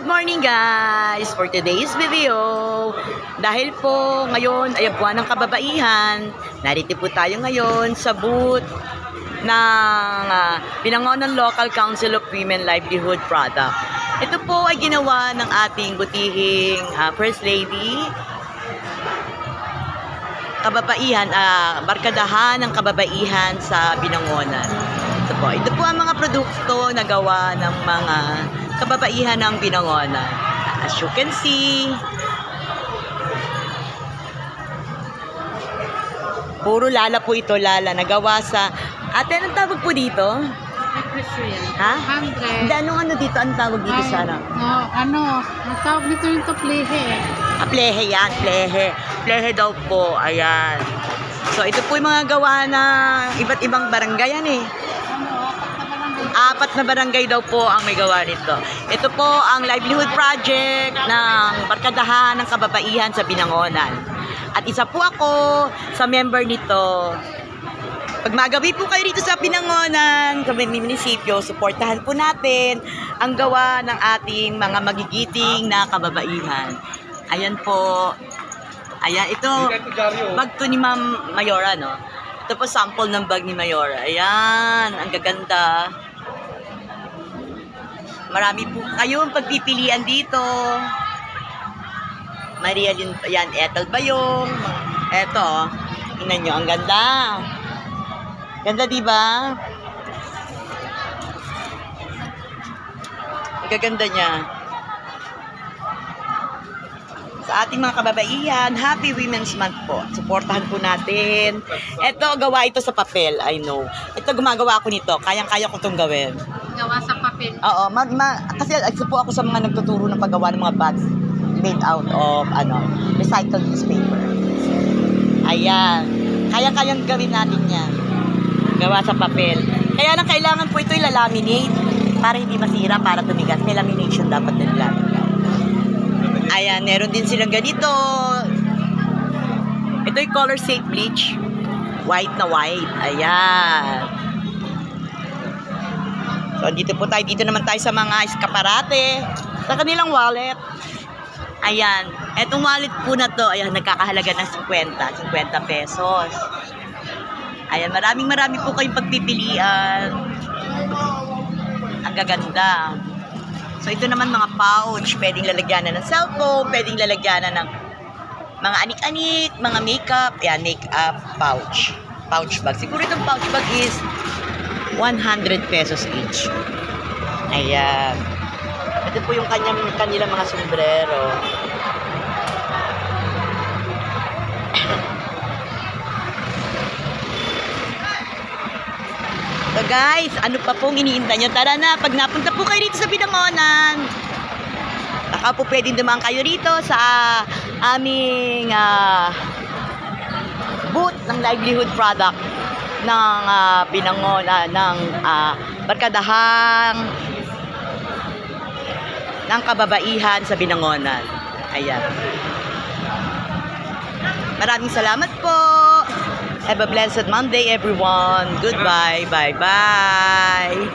Good morning guys! For today's video, dahil po ngayon ay buwan ng kababaihan, narito po tayo ngayon sa booth ng uh, Binangonan Local Council of Women Livelihood Product. Ito po ay ginawa ng ating butihing ah, First Lady, kababaihan, ah, barkadahan ng kababaihan sa Binangonan. Ito po, ito po ang mga produkto na gawa ng mga kababaihan ng Binangonan. As you can see, puro lala po ito, lala, nagawa sa, ate, anong tawag po dito? Ha? 100. Hindi, anong ano dito? Anong tawag dito sa ano? No, ano, ang tawag nito yung toplehe. Ah, plehe yan, plehe. Plehe daw po, ayan. So, ito po yung mga gawa na iba't ibang barangay yan eh. Apat na barangay. Daw po ang may gawa nito. Ito po ang livelihood project ng Barkadahan ng Kababaihan sa Binangonan. At isa po ako sa member nito. Pag magabi po kayo dito sa Binangonan, sa munisipyo, suportahan po natin ang gawa ng ating mga magigiting na kababaihan. Ayan po. Ayan, ito, bag to ni Ma'am Mayora, no? Ito po sample ng bag ni Mayora. Ayan, ang gaganda. Marami po kayong pagpipilian dito. Maria Lin, yan, Ethel Bayong. Eto, tingnan nyo, ang ganda. Ganda, di ba? Ang gaganda niya. Sa ating mga kababaihan, Happy Women's Month po. Suportahan po natin. Ito, gawa ito sa papel, I know. Ito, gumagawa ako nito. Kayang-kaya ko itong gawin. Gawa sa papel. Oo, mag, ma, kasi isa po ako sa mga nagtuturo ng paggawa ng mga bags made out of ano, recycled newspaper. Ayan. Kaya-kayang gawin natin yan. Gawa sa papel. Kaya lang kailangan po ito ilalaminate para hindi masira, para tumigas. May lamination dapat din laminate. Ayan, meron din silang ganito. Ito yung color safe bleach. White na white. Ayan. So, dito po tayo. Dito naman tayo sa mga eskaparate. Sa kanilang wallet. Ayan. Etong wallet po na to, ayan, nagkakahalaga ng 50. 50 pesos. Ayan, maraming marami po kayong pagpipilian. Ang gaganda. So, ito naman mga pouch. Pwedeng lalagyanan ng cellphone, pwedeng lalagyanan ng mga anik-anik, mga makeup. Ayan, makeup pouch. Pouch bag. Siguro itong pouch bag is 100 pesos each. Ayan. Ito po yung kanyang, kanilang mga sombrero. Guys, ano pa pong iniinda nyo? Tara na, pag napunta po kayo dito sa Binangonan, baka po pwedeng dumaan kayo rito sa aming ah, booth ng livelihood product ng uh, Binangonan, ng ah, barkadahang ng kababaihan sa Binangonan. Ayan. Maraming salamat po. Have a blessed Monday, everyone. Goodbye. Bye-bye.